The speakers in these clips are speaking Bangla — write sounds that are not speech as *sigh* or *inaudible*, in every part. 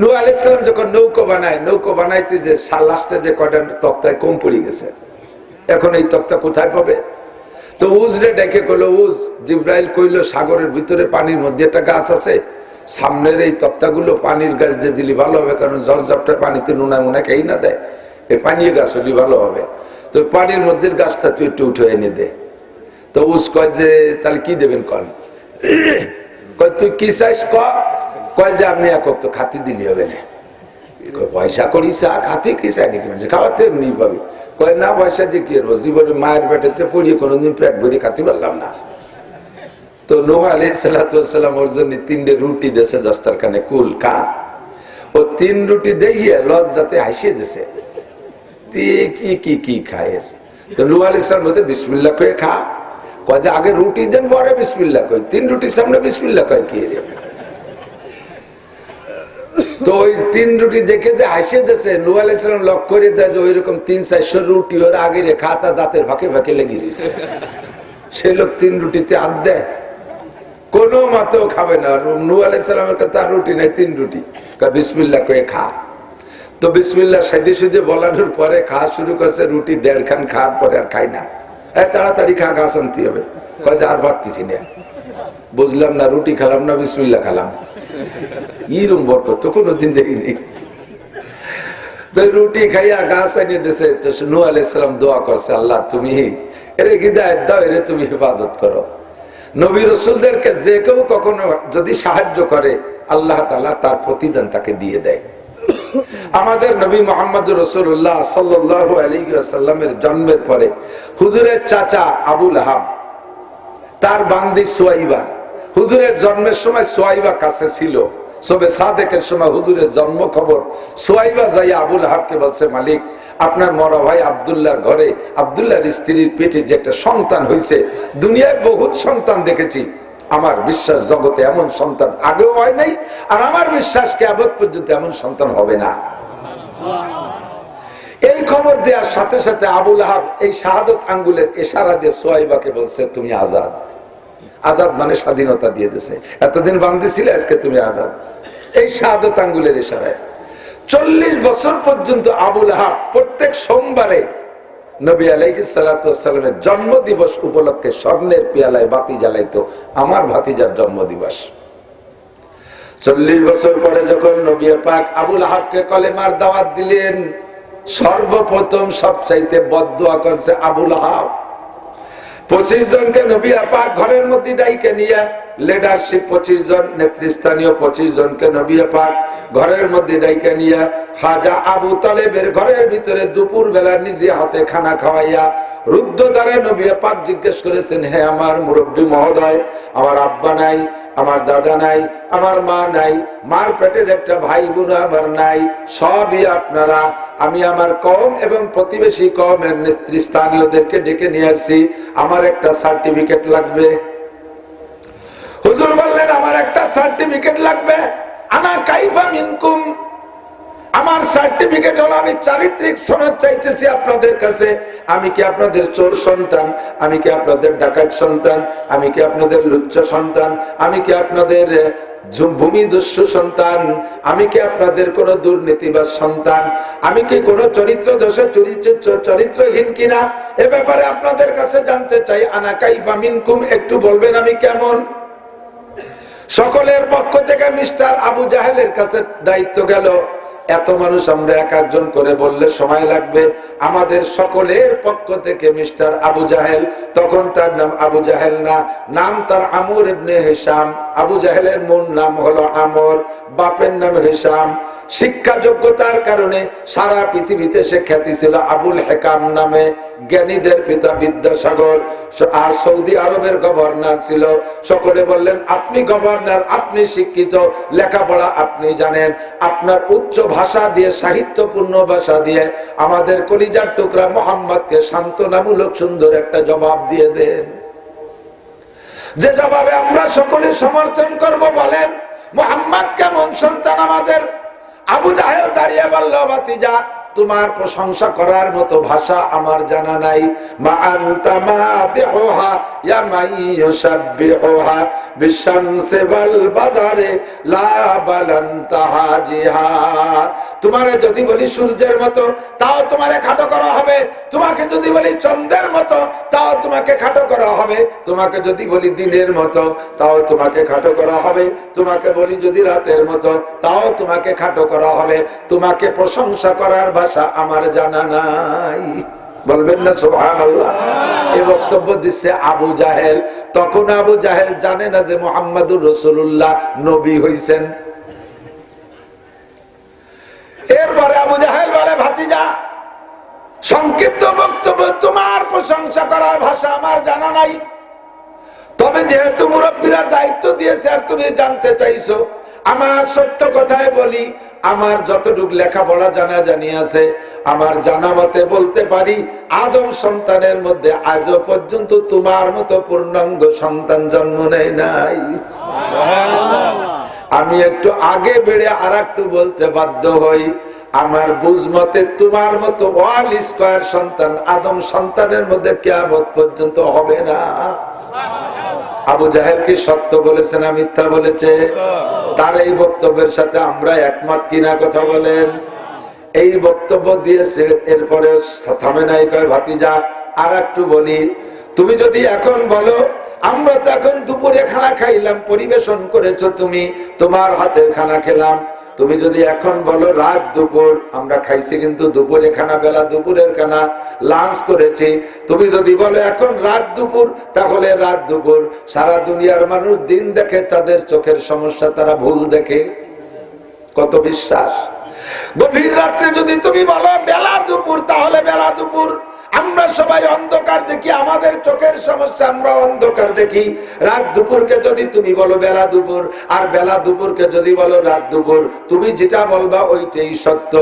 নু আলাইসালাম যখন নৌকো বানায়, নৌকো বানাইতে যে লাস্টে যে কয়টা তক্তায় কম পড়ে গেছে। এখন এই তক্তা কোথায় পাবে? তো উজরে ডেকে কইলো, উজ, জিব্রাইল কইলো, সাগরের ভিতরে পানির মধ্যে একটা গাছ আছে। সামনের এই তক্তাগুলো পানির গাছ দিয়ে দিলি ভালো হবে, কারণ জল জাপটা পানিতে নুনা মুনা খেয়েই না দেয়। এই পানীয় গাছ হলি ভালো হবে। তো পানির মধ্যে গাছটা তুই একটু উঠে এনে দে। তো উজ কয় যে, তাহলে কি দেবেন কন? *coughs* কয়, তুই কি চাইস ক? কয় যে আপনি এক তো খাতি দিলি হবে না? পয়সা করি চা, খাতি কি চাই নাকি খাওয়াতে এমনি পাবি। কয়, না, পয়সা দিয়ে কি করব? জীবনে মায়ের পেটেতে পড়িয়ে কোনোদিন পেট ভরে খাতে পারলাম না। তো নোহ আলী সাল্লাম ওর জন্য তিনটে রুটি দেশে দশটার খানে কুল খা ও তিন রুটি দেখিয়ে লজ যাতে হাসিয়ে দিছে। কি কি কি খায়ের তো নূহ আলী সালাম বলতে বিসমিল্লা কয়ে খা। কয় যে, আগে রুটি দেন, পরে বিসমিল্লা কয়। তিন রুটির সামনে বিসমিল্লা কয়, কি? তো ওই তিন রুটি দেখে যে হাসিয়ে দিয়েছে, নূহ আলী সালাম লক করে দেয় যে ওইরকম তিন, চারশো রুটি ওর আগে রে খাতা দাঁতের ফাঁকে ফাঁকে লেগে রয়েছে সে লোক তিন রুটিতে হাত দেয়। কোনো মাতেও খাবে না। নূ আলাইসালামের কাছে তার রুটি নাই, তিন রুটি। বিসমিল্লা কয়ে খা। তো বিসমিল্লা সেদে সেদে বলানোর পরে খাওয়া শুরু করছে, রুটি দেড় খান খাওয়ার পরে আর খাই না। তাড়াতাড়ি খা ঘাস আনতে হবে। কয় আর পারতেছি না। বুঝলাম না, রুটি খেলাম না বিসমিল্লা খেলাম। ইরম বরকত, তো কোনোদিন দেখিনি। রুটি খাইয়া গাছ আনিয়ে দিছে নূ আলাইসালাম দোয়া করছে, আল্লাহ তুমি এরে হৃদায়ত দাও, এরে তুমি হেফাজত করো। নবী রসুলদেরকে যে কেউ কখনো যদি সাহায্য করে, আল্লাহ তালা তার প্রতিদান তাকে দিয়ে দেয়। আমাদের নবী মোহাম্মদ রসুল্লাহ সাল্লাহ আলী জন্মের পরে হুজুরের চাচা আবুল হাব তার বান্দি সোয়াইবা, হুজুরের জন্মের সময় সোয়াইবা কাছে ছিল। সবে সাদেকের সময় হুজুরের জন্ম খবর সোয়াইবা যাই আবুল হাবকে বলছে, মালিক, আপনার মরা ভাই আবদুল্লাহর ঘরে আবদুল্লাহর স্ত্রীর পেটে যে একটা সন্তান হয়েছে দুনিয়ায় বহুত সন্তান দেখেছি। আমার বিশ্বাস জগতে এমন সন্তান আগেও হয় নাই, আর আমার বিশ্বাস কেবত পর্যন্ত এমন সন্তান হবে না। এই খবর দেওয়ার সাথে সাথে আবুল হাব এই শাহাদত আঙ্গুলের এশারা দিয়ে সোয়াইবাকে বলছে, তুমি আজাদ। আজাদ মানে স্বাধীনতা দিয়ে দিছে। এতদিন বান্ধি ছিল আজকে তুমি আজাদ। এই শাহাদত আঙ্গুলের ইশারায়। চল্লিশ বছর পর্যন্ত আবুল আহাব প্রত্যেক সোমবারে নবী আলাইহি সালামের জন্ম উপলক্ষে স্বর্ণের পেয়ালায় বাতি জ্বালাইতো। আমার ভাতিজার জন্ম দিবস চল্লিশ বছর পরে যখন নবী পাক আবুল আহাবকে কলেমার দাওয়াত দিলেন, সর্বপ্রথম সবচাইতে বদুয়া করছে আবুল আহাব পঁচিশ জনকে নবী আপা ঘরের মধ্যে ডাইকে নিয়ে লিডারশিপ পঁচিশ জন, নেতৃস্থানীয় পঁচিশ জনকে নবী পাক ঘরের মধ্যে ডাইকে নিয়ে হাজা আবু তালেবের ঘরের ভিতরে দুপুর বেলা নিজে হাতে খানা খাওয়াইয়া রুদ্ধ দ্বারে পাক জিজ্ঞেস করেছেন, হে আমার মুরব্বী মহোদয়, আমার আব্বা নাই, আমার দাদা নাই, আমার মা নাই, মার পেটের একটা ভাই বোন আমার নাই, সবই আপনারা। আমি আমার কম এবং প্রতিবেশী কমের নেতৃস্থানীয়দেরকে ডেকে নিয়ে আসছি, আমার একটা সার্টিফিকেট লাগবে। আমার একটা সার্টিফিকেট লাগবে। আনা কাইফা মিনকুম। আমার সার্টিফিকেট হলো, আমি চারিত্রিক সনদ চাইতেছি আপনাদের কাছে। আমি কি আপনাদের চোর সন্তান? আমি কি আপনাদের ডাকাত সন্তান? আমি কি আপনাদের লুচ্চ সন্তান? আমি কি আপনাদের ভূমি দস্যু সন্তান? আমি কি আপনাদের কোন দুর্নীতিবাদ সন্তান? আমি কি কোন চরিত্র দোষে চরিত্রহীন কিনা? এ ব্যাপারে আপনাদের কাছে জানতে চাই। আনা কাইফা মিনকুম, একটু বলবেন আমি কেমন? সকলের পক্ষ থেকে মিস্টার আবু জাহেলের কাছে দায়িত্ব গেল। এত মানুষ আমরা এক একজন করে বললে সময় লাগবে। আমাদের সকলের পক্ষ থেকে মিস্টার আবু জাহেল, তখন তার নাম আবু জাহেল না, নাম তার আমর ইবনে হেসাম আবু জাহেলের মূল নাম হলো আমর, বাপের নাম হেসাম শিক্ষা যোগ্যতার কারণে সারা পৃথিবীতে সে খ্যাতি ছিল আবুল হেকাম নামে, জ্ঞানীদের পিতা বিদ্যাসাগর। আর সৌদি আরবের গভর্নর ছিল। সকলে বললেন, আপনি গভর্নর, আপনি শিক্ষিত, লেখাপড়া আপনি জানেন। আপনার উচ্চ ভাষা দিয়ে, সাহিত্যপূর্ণ ভাষা দিয়ে আমাদের কলিজার টুকরা মোহাম্মদকে সান্ত্বনামূলক সুন্দর একটা জবাব দিয়ে দেন। যে জবাবে আমরা সকলে সমর্থন করব বলেন, মোহাম্মদ কেমন সন্তান আমাদের? আবু জাহেল দাঁড়িয়ে বলল বাতিজা তোমার প্রশংসা করার মতো ভাষা আমার জানা নাই। মা তোমারে যদি বলি সূর্যের মতো, তাও তোমারে খাটো করা হবে। তোমাকে যদি বলি চন্দ্রের মতো, তাও তোমাকে খাটো করা হবে। তোমাকে যদি বলি দিনের মতো, তাও তোমাকে খাটো করা হবে। তোমাকে বলি যদি রাতের মতো, তাও তোমাকে খাটো করা হবে। তোমাকে প্রশংসা করার ভাষা আমার জানা নাই। বলবেন না সোহান আল্লাহ এই বক্তব্য দিচ্ছে আবু জাহেল। তখন আবু জাহেল জানে না যে মোহাম্মদুর রসুল্লাহ নবী হইছেন। এরপরে আবু জাহেল বলে, ভাতিজা, সংক্ষিপ্ত বক্তব্য, তোমার প্রশংসা করার ভাষা আমার জানা নাই। তবে যেহেতু মুরব্বীরা দায়িত্ব দিয়েছে, আর তুমি জানতে চাইছো আমার সত্য কথায় বলি, আমার যতটুক লেখাপড়া জানা জানি আছে, আমার জানা মতে বলতে পারি, আদম সন্তানের মধ্যে আজও পর্যন্ত তোমার মতো পূর্ণাঙ্গ সন্তান জন্ম নেয় নাই। আমি একটু আগে বেড়ে আর একটু বলতে বাধ্য হই, আমার বুঝ মতে তোমার মতো ওয়াল স্কোয়ার সন্তান আদম সন্তানের মধ্যে কেয়ামত পর্যন্ত হবে না। আবু জাহেল কি সত্য বলেছে না মিথ্যা বলেছে? তার এই বক্তব্যের সাথে আমরা একমত কিনা কথা বলেন। এই বক্তব্য দিয়ে এরপরে থামে নাই কয় ভাতিজা। আর একটু বলি, তুমি যদি এখন বলো, আমরা তো এখন দুপুরে খানা খাইলাম, পরিবেশন করেছ তুমি, তোমার হাতের খানা খেলাম। তুমি যদি এখন বলো রাত দুপুর, আমরা খাইছি কিন্তু দুপুরে খানা, বেলা দুপুরের খানা লাঞ্চ করেছি। তুমি যদি বলো এখন রাত দুপুর, তাহলে রাত দুপুর। সারা দুনিয়ার মানুষ দিন দেখে, তাদের চোখের সমস্যা তারা ভুল দেখে। কত বিশ্বাস। গভীর রাত্রে যদি তুমি বলো বেলা দুপুর, তাহলে বেলা দুপুর। আমরা সবাই অন্ধকার দেখি, আমাদের চোখের সমস্যা, আমরা অন্ধকার দেখি। রাত দুপুরকে যদি তুমি বলো বেলা দুপুর, আর বেলা দুপুরকে যদি বলো রাত দুপুর, তুমি যেটা বলবা ওইটাই সত্য।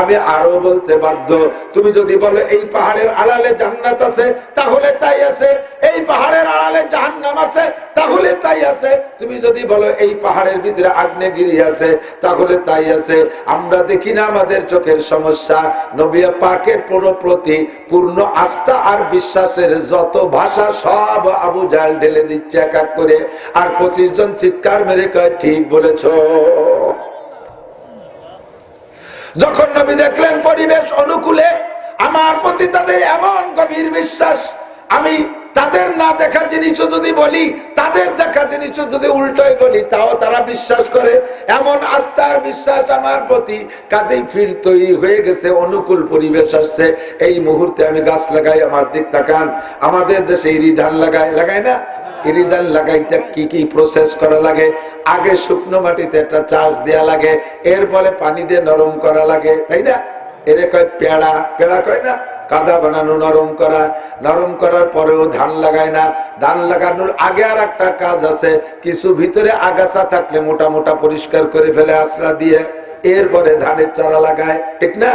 আমি আরও বলতে বাধ্য, তুমি যদি বলো এই পাহাড়ের আড়ালে জান্নাত আছে, তাহলে তাই আছে। এই পাহাড়ের আড়ালে জাহান্নাম আছে, তাহলে তাই আছে। তুমি যদি বলো এই পাহাড়ের ভিতরে আগ্নেয়গিরি আছে, তাহলে তাই আছে। আমরা দেখি না আমাদের চোখের সমস্যা। নবিয়া পাকের পুরো প্রতি পূর্ণ আস্থা আর বিশ্বাসের যত ভাষা সব আবু জাল ঢেলে দিচ্ছে এক এক করে। আর পঁচিশ জন চিৎকার মেরে কয়, ঠিক বলেছ। যখন নবী দেখলেন পরিবেশ অনুকূলে, আমার প্রতি তাদের এমন গভীর বিশ্বাস, আমি তাদের না দেখা জিনিসও যদি বলি, তাদের দেখা জিনিসও যদি উল্টোই বলি, তাও তারা বিশ্বাস করে। এমন আস্থার বিশ্বাস আমার প্রতি। কাজেই ফিল তৈরি হয়ে গেছে, অনুকূল পরিবেশ আসছে। এই মুহূর্তে আমি গাছ লাগাই, আমার দিক তাকান। আমাদের দেশে ইরি ধান লাগায় লাগায় না? ইরিদান লাগাইতে কি কি প্রসেস করা লাগে? আগে শুকনো মাটিতে একটা চাষ দেয়া লাগে, এরপরে পানি দিয়ে নরম করা লাগে, তাই না? এর কয় পেড়া পেড়া কয় না? কাদা বানানো, নরম করা। নরম করার পরেও ধান লাগায় না। ধান লাগানোর আগে আর একটা কাজ আছে। কিছু ভিতরে আগাছা থাকলে মোটা মোটা পরিষ্কার করে ফেলে আশ্রা দিয়ে এরপরে ধানের চারা লাগায়। ঠিক না?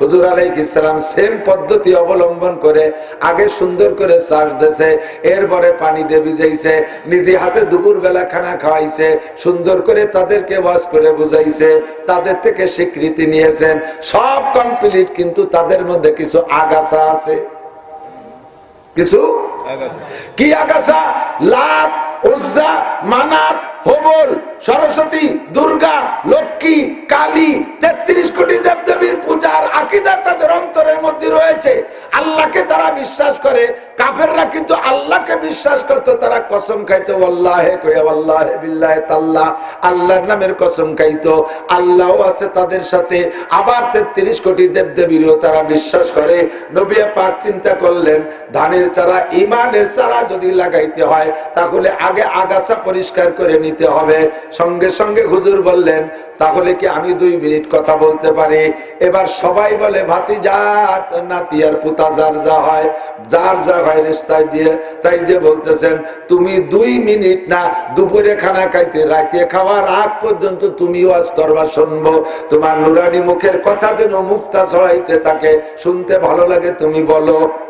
হুজুর আলাইসালাম সেম পদ্ধতি অবলম্বন করে আগে সুন্দর করে চাষ দিয়েছে এরপরে পানি দিয়ে ভিজাইছে নিজে হাতে দুপুর বেলা খানা খাওয়াইছে সুন্দর করে তাদেরকে বাস করে বুঝাইছে তাদের থেকে স্বীকৃতি নিয়েছেন সব কমপ্লিট কিন্তু তাদের মধ্যে কিছু আগাছা আছে। কিছু? কি আগাছা? লাত উজ্জা মানাত হবল সরস্বতী দুর্গা লক্ষ্মী কালী তেত্রিশ কোটি দেবদেবীর আকিদা তাদের রয়েছে, আল্লাহকে তারা বিশ্বাস করে, কাফেররা কিন্তু আল্লাহকে বিশ্বাস করতো, তারা কসম খাইতো আল্লাহে আল্লাহে বিল্লাহে তাল্লাহ আল্লাহর নামের কসম খাইতো। আল্লাহও আছে তাদের সাথে, আবার তেত্রিশ কোটি দেবদেবীরও তারা বিশ্বাস করে। নবিয়া পাক চিন্তা করলেন, ধানের চারা ইমানের চারা যদি লাগাইতে হয়, তাহলে আগে আগাছা পরিষ্কার করে নিতে হবে। সঙ্গে সঙ্গে হুজুর বললেন, তাহলে কি আমি দুই মিনিট কথা বলতে পারি? এবার সবাই বলে ভাতি যা নাতি আর যার যা হয়, যার যা হয় রেস্তায় দিয়ে, তাই দিয়ে বলতেছেন, তুমি দুই মিনিট না, দুপুরে খানা খাইছে, রাতে খাওয়ার আগ পর্যন্ত তুমি ওয়াজ করবা, শুনব। তোমার নুরানি মুখের কথা যেন মুক্তা ছড়াইতে থাকে, শুনতে ভালো লাগে, তুমি বলো।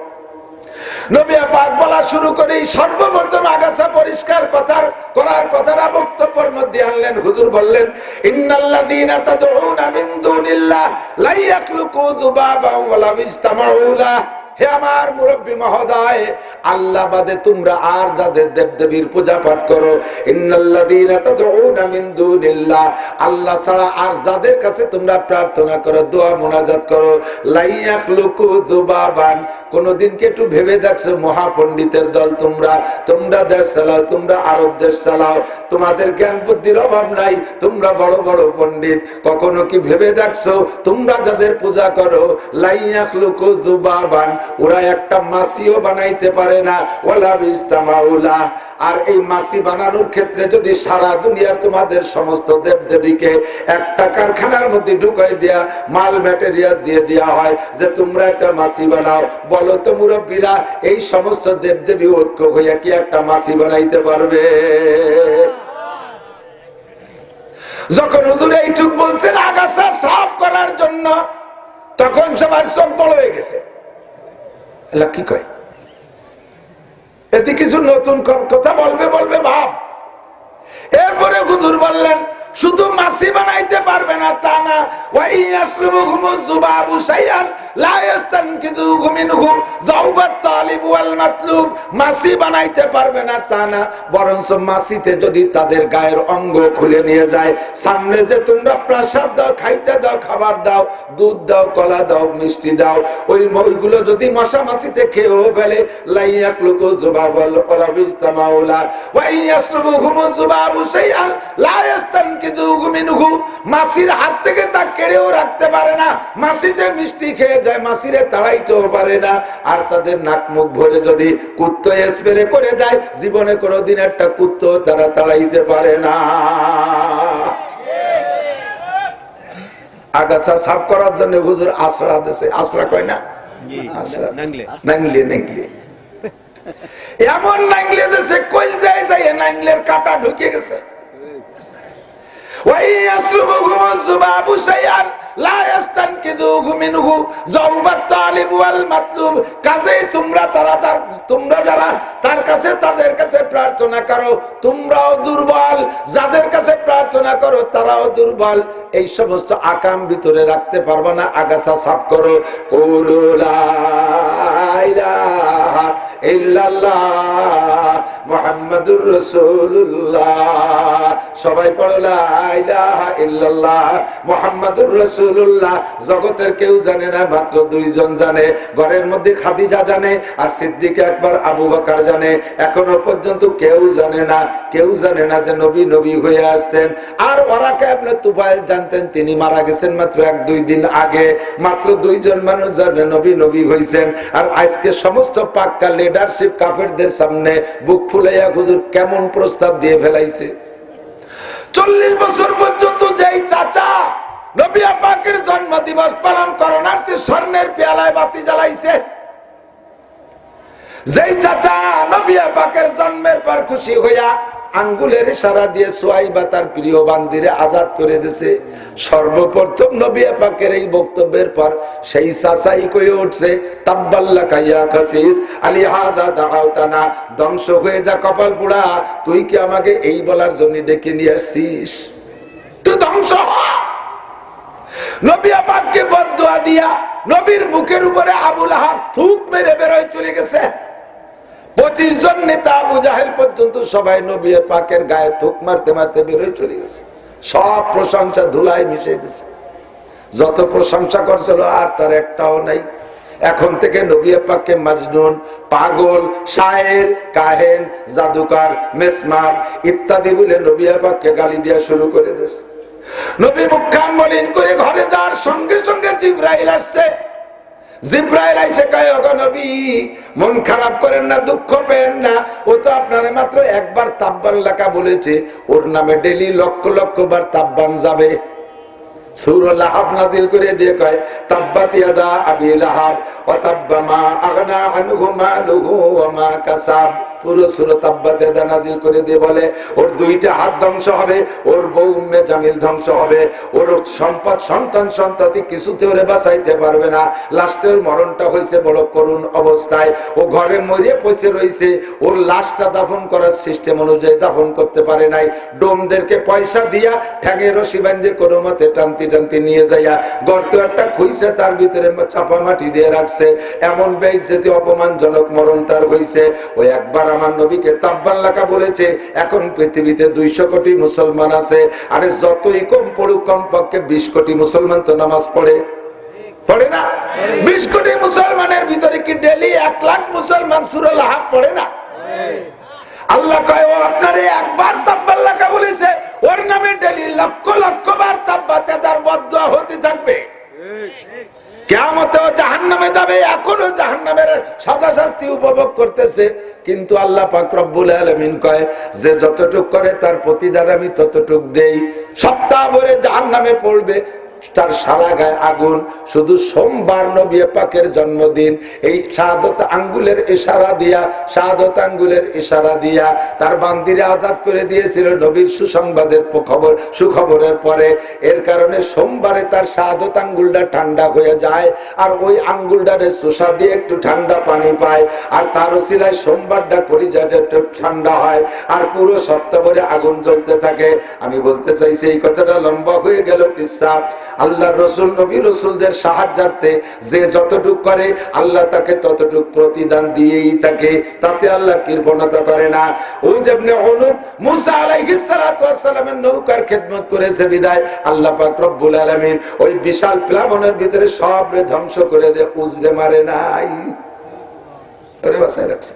নবিয়া পাক বলা শুরু করে সর্বপ্রথম আগাছা পরিষ্কার কথার, করার কথাটা বক্তব্যের আনলেন। হুজুর বললেন, ইন্নাল্লাযীনা তাদউনা মিন দুনিল্লাহ লা ইয়াখলুকু যুবাবা ওয়ালা ইসতামাউলা হে আমার মুরব্বী মহোদয়, আল্লাহ বাদে তোমরা আর যাদের দেবদেবীর পূজা পাঠ করো। ইন্নাল্লাযীনা আল্লাহ ছাড়া আর যাদের কাছে তোমরা প্রার্থনা করো, দোয়া মোনাজাত করো লাইয়াখলুকু যুবাবান। কোনদিন কি একটু ভেবে দেখছ, মহাপণ্ডিতের দল তোমরা? তোমরা দেশ চালাও, তোমরা আরব দেশ চালাও। তোমাদের জ্ঞান বুদ্ধির অভাব নাই, তোমরা বড় বড় পণ্ডিত। কখনো কি ভেবে দেখছ, তোমরা যাদের পূজা করো লাইয়াখলুকু যুবাবান। ওরা একটা মাসিও বানাইতে পারে না। ওলা বিস্তামাউলা আর এই মাসি বানানোর ক্ষেত্রে যদি সারা দুনিয়ার তোমাদের সমস্ত দেব দেবীকে একটা কারখানার মধ্যে ঢুকাই দেয়া মাল ম্যাটেরিয়াল দিয়ে দেওয়া হয় যে, তোমরা একটা মাসি বানাও। বলো তো মুরব্বীরা, এই সমস্ত দেব দেবী ঐক্য হইয়া কি একটা মাসি বানাইতে পারবে? যখন হুজুর এইটুক বলছেন, আগাছা সাফ করার জন্য, তখন সবার চোখ বড় হয়ে গেছে। কি কয়? এতে কিছু নতুন কথা বলবে বলবে ভাব। এরপরে হুজুর বললেন শুধু মাসি বানাইতে পারবে না তা না। ওয়াই ইয়াসলুবুহুম যুবাবু শাইআন, লা ইস্তানকিদুহু মিনহু। যাওবাত তালিব ওয়াল মাতলুব মাসি বানাইতে পারবে না তা না। বরঞ্চ মাসিতে যদি তাদের গায়ের অঙ্গ খুলে নিয়ে যায়, সামনে যে তোমরা প্রসাদ দাও, খাইতে দাও, খাবার দাও, দুধ দাও, কলা দাও, মিষ্টি দাও, ওই ওইগুলো যদি মশা মাসিতে খেয়েও ফেলে লাইয়াকলুকু যুবাবল ওলা বিজতামাউলা ওয়াই ইয়াসলুবুহুম যুবাবু শাইআন, লা মিনহু মাসির হাত থেকে তা কেড়েও রাখতে পারে না। মাসিতে মিষ্টি খেয়ে যায় মাসিরে তাড়াইতেও পারে না। আর তাদের নাক মুখ ভরে যদি কুত্তো স্প্রে করে দেয় জীবনে কোনোদিন একটা কুত্তো তারা তাড়াইতে পারে না। আগাছা সাফ করার জন্য হুজুর আশ্রা দেশে আশ্রা কয় না? নাংলে। নাংলে নাংলে। এমন নাংলে দেশে কই যায় যায় নাংলের কাটা ঢুকে গেছে। ويسلبهم الذباب شيئا لا يستنقذوه منه ضعف الطالب والمطلوب কাজেই তোমরা তারা তার তোমরা যারা তার কাছে তাদের কাছে প্রার্থনা করো তোমরাও দুর্বল যাদের কাছে প্রার্থনা করো তারাও দুর্বল এই সমস্ত আকাম ভিতরে রাখতে পারবে না আগাছা সাফ করো কুলু লা ইলাহা ইল্লাল্লাহ মুহাম্মাদুর রাসূলুল্লাহ। সবাই মুহাম্মাদুর রাসূলুল্লাহ। জগতের কেউ জানে না, মাত্র দুইজন জানে। ঘরের মধ্যে খাদিজা জানে, আর সিদ্দিক একবার আবু জানে। এখনও পর্যন্ত কেউ জানে না, কেউ জানে না যে নবী নবী হয়ে আসছেন। আর আপনি তুফাইল জানতেন, তিনি মারা গেছেন মাত্র এক দুই দিন আগে। মাত্র দুইজন মানুষ জানে নবী নবী হয়েছেন আর আজকে সমস্ত পাক্কা লিডারশিপ কাফেরদের সামনে বুক ফুলাইয়া হুজুর কেমন প্রস্তাব দিয়ে ফেলাইছে? চল্লিশ বছর পর্যন্ত যেই চাচা নবিয়া পাকের জন্ম দিবস পালন করণার্থে স্বর্ণের বাতি জ্বালাইছে, যেই চাচা নবিয়া পাকের জন্মের পর খুশি হইয়া আঙ্গুলের সারা দিয়ে সোয়াইবা তার প্রিয় বান্দিরে আজাদ করে দিছে। সর্বপ্রথম নবিয়া পাকের এই বক্তব্যের পর সেই চাচাই কয়ে উঠছে তাব্বাল্লা কাইয়া খাসিস, আলী হাজা দাওতানা ধ্বংস হয়ে যা কপাল পোড়া, তুই কি আমাকে এই বলার জন্য ডেকে নিয়ে আসছিস? তুই ধ্বংস হ! নবিয়া পাককে বদুয়া দিয়া নবীর মুখের উপরে আবুল আহাব থুক মেরে বেরোয় চলে গেছে। পঁচিশ জন নেতা আবু জাহেল পর্যন্ত সবাই নবী পাকের গায়ে থুক মারতে মারতে বেরোয় চলে গেছে। সব প্রশংসা ধুলায় মিশে দিছে। যত প্রশংসা করছিল আর তার একটাও নাই। এখন থেকে নবী পাককে মাজনুন, পাগল, শায়ের, কাহেন, জাদুকার, মেসমার ইত্যাদি বলে নবী পাককে গালি দেওয়া শুরু করে দিয়েছে নবী মুখান মলিন করে ঘরে যাওয়ার সঙ্গে সঙ্গে জিব্রাইল আসছে। জিব্রাইল আইসে কয় নবী, মন খারাপ করেন না, দুঃখ পেন না। ও তো আপনারা মাত্র একবার তাব্বান লেখা বলেছে, ওর নামে ডেলি লক্ষ লক্ষ বার তাব্বান যাবে। সুর লাহাব নাজিল করে দিয়ে কয়, তাব্বাত ইয়াদা আবি লাহাব ওয়া তাব্বা মা আগনা মা কাসাব। পুরো সুরত আব্বাতেদা নাজিল করে দিয়ে বলে, ওর দুইটা হাত ধ্বংস হবে, ওর বউ উম্মে জামিল ধ্বংস হবে, ওর সম্পদ, সন্তান, সন্ততি কিছুতে ওরে বাঁচাইতে পারবে না। লাস্টে ওর মরণটা হয়েছে বড় করুণ অবস্থায়। ও ঘরে মরিয়ে পচে রয়েছে, ওর লাশটা দাফন করার সিস্টেম অনুযায়ী দাফন করতে পারে নাই। ডোমদেরকে পয়সা দিয়া ঠ্যাঙে রশি বান্ধে কোনো মতে টানতি টানতি নিয়ে যাইয়া গর্ত একটা খুঁজছে তার ভিতরে চাপা মাটি দিয়ে রাখছে। এমন বেইজ্জতি, অপমানজনক মরণ তার হইছে। ওই একবার আমার নবীকে তাব্বাল্লাকা বলেছে, এখন পৃথিবীতে দুইশো কোটি মুসলমান আছে, আরে যতই কম পড়ুক কম পক্ষে বিশ কোটি মুসলমান তো নামাজ পড়ে। আল্লাহ কয়, ও আপনারে একবার তাব্বাল্লাকা বলেছে, ওর নামে ডেলি লক্ষ লক্ষ বার তাব্বাতে তার বদ্ধ হতে থাকবে। কেমতেও জাহান নামে যাবে, এখনও জাহান নামের সাদা শাস্তি উপভোগ করতেছে। কিন্তু আল্লাহ পাক রব্বুল আলমিন কয়, যে যতটুক করে তার প্রতিদান আমি ততটুক দেই। সপ্তাহ ভরে জাহান নামে পড়বে তার সারা গায়ে আগুন, শুধু সোমবার নবী পাকের জন্মদিন। এই শাহাদত আঙ্গুলের ইশারা দিয়া, শাহাদত আঙ্গুলের ইশারা দিয়া তার বান্দিরে আজাদ করে দিয়েছিল নবীর সুসংবাদের খবর সুখবরের পরে। এর কারণে সোমবারে তার শাহাদত আঙ্গুলটা ঠান্ডা হয়ে যায় আর ওই আঙ্গুলটারে সুসা দিয়ে একটু ঠান্ডা পানি পায়। আর তার ওসিলায় সোমবারটা কলিজাটা একটু ঠান্ডা হয় আর পুরো সপ্তাহ ভরে আগুন জ্বলতে থাকে। আমি বলতে চাইছি, এই কথাটা লম্বা হয়ে গেল কিসা। আল্লাহ রসুল, নবী রসুলদের সাহায্যার্থে যে যতটুক করে, আল্লাহ তাকে ততটুক প্রতিদান দিয়েই থাকে। তাতে আল্লাহ কৃপণতা করে না। ওই যেমনি অনুপ মুসা আলাইহিস সালাতু সালামের নৌকার খেদমত করেছে বিদায়। আল্লাহ পাক রব্বুল আলামিন ওই বিশাল প্লাবনের ভিতরে সব ধ্বংস করে দে, উজরে মারে নাই। ওরে বাসায় রাখছে।